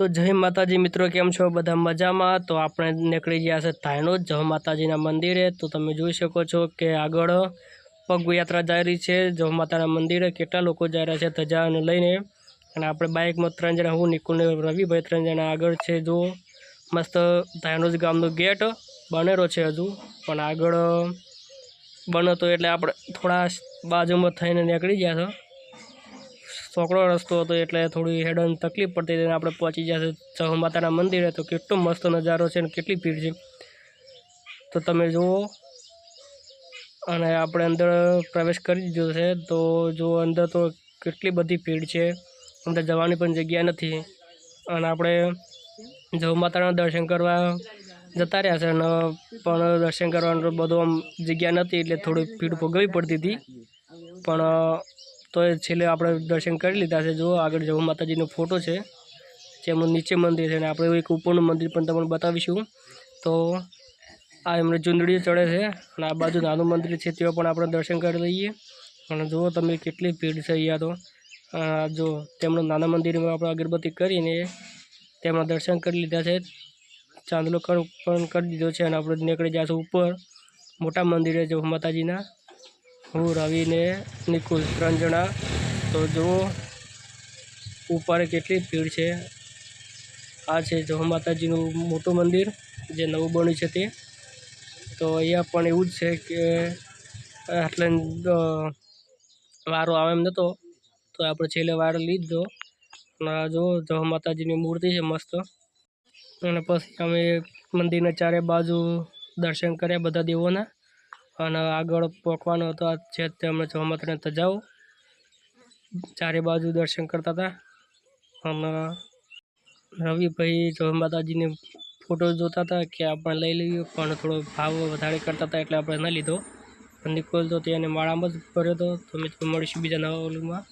તો જય માતાજી મિત્રો, કેમ છો? બધા મજામાં? તો આપણે નીકળી ગયા છે થાયણોદ જય માતાજીના મંદિરે. તો તમે જોઈ શકો છો કે આગળ પગયાત્રા જઈ રહી છે. જય માતાના મંદિરે કેટલા લોકો જઈ રહ્યા છે ધજાને લઈને. અને આપણે બાઇકમાં ત્રણ જણા, હું, નિકુલ રવિભાઈ ત્રણ જણા આગળ છે. જો મસ્ત ધાયણોજ ગામનો ગેટ બનેલો છે હજુ. પણ આગળ બનતો એટલે આપણે થોડા બાજુમાં થઈને નીકળી ગયા છે. સોકડો રસ્તો હતો એટલે થોડી હેડન તકલીફ પડતી હતી આપણે પહોંચી જશે છે ચહ માતાના મંદિરે. તો કેટલો મસ્ત નજારો છે અને કેટલી ભીડ છે. તો તમે જુઓ. અને આપણે અંદર પ્રવેશ કરી દીધો છે. તો જો અંદર તો કેટલી બધી ભીડ છે. અંદર જવાની પણ જગ્યા નથી. અને આપણે જવ માતાના દર્શન કરવા જતા રહ્યા છે અને પણ દર્શન કરવાનું બધું આમ જગ્યા નથી એટલે થોડી ભીડ ભોગવવી પડતી હતી. પણ તો એ છેલ્લે આપણે દર્શન કરી લીધા છે. જો આગળ જવું માતાજીનો ફોટો છે. જેમનું નીચે મંદિર છે અને આપણે એક ઉપરનું મંદિર પણ તમને બતાવીશું. તો આ એમને ચુંદડીઓ ચડે છે અને આ બાજુ નાનું મંદિર છે, ત્યાં પણ આપણે દર્શન કરી લઈએ. અને જુઓ, તમે કેટલી ભીડ છે અહીંયા તો. જો, તેમનું નાના મંદિરમાં આપણે અગરબત્તી કરીને તેમના દર્શન કરી લીધા છે. ચાંદલો પણ કરી દીધો છે અને આપણે નીકળી જઈશું ઉપર. મોટા મંદિરે જો માતાજીના. હું રવિ ને નિકુલ ત્રણ જણા. તો જુઓ, ઉપર કેટલી ભીડ છે. આ છે જો માતાજીનું મોટું મંદિર, જે નવું બન્યું છે તે. તો અહીંયા પણ એવું જ છે કે આટલે વારો આવે એમ નહોતો તો આપણે છેલ્લે વારો લીધો. અને જો માતાજીની મૂર્તિ છે મસ્ત. અને પછી અમે મંદિરના ચારે બાજુ દર્શન કર્યા બધા દેવોના. અને આગળ પોકવાનો હતો. આ છે તે અમે ચોમાત્રને તજાઓ ચારે બાજુ દર્શન કરતા હતા. અને રવિભાઈ જો માતાજીને ફોટો જોતા હતા કે આપણે લઈ લઈએ, પણ થોડો ભાવ વધારે કરતા હતા એટલે આપણે ન લીધો. નિકોલ તો તેને માળામાં જ ભર્યો હતો. તો મિત્રો મળીશું બીજા નવા ઓલુમાં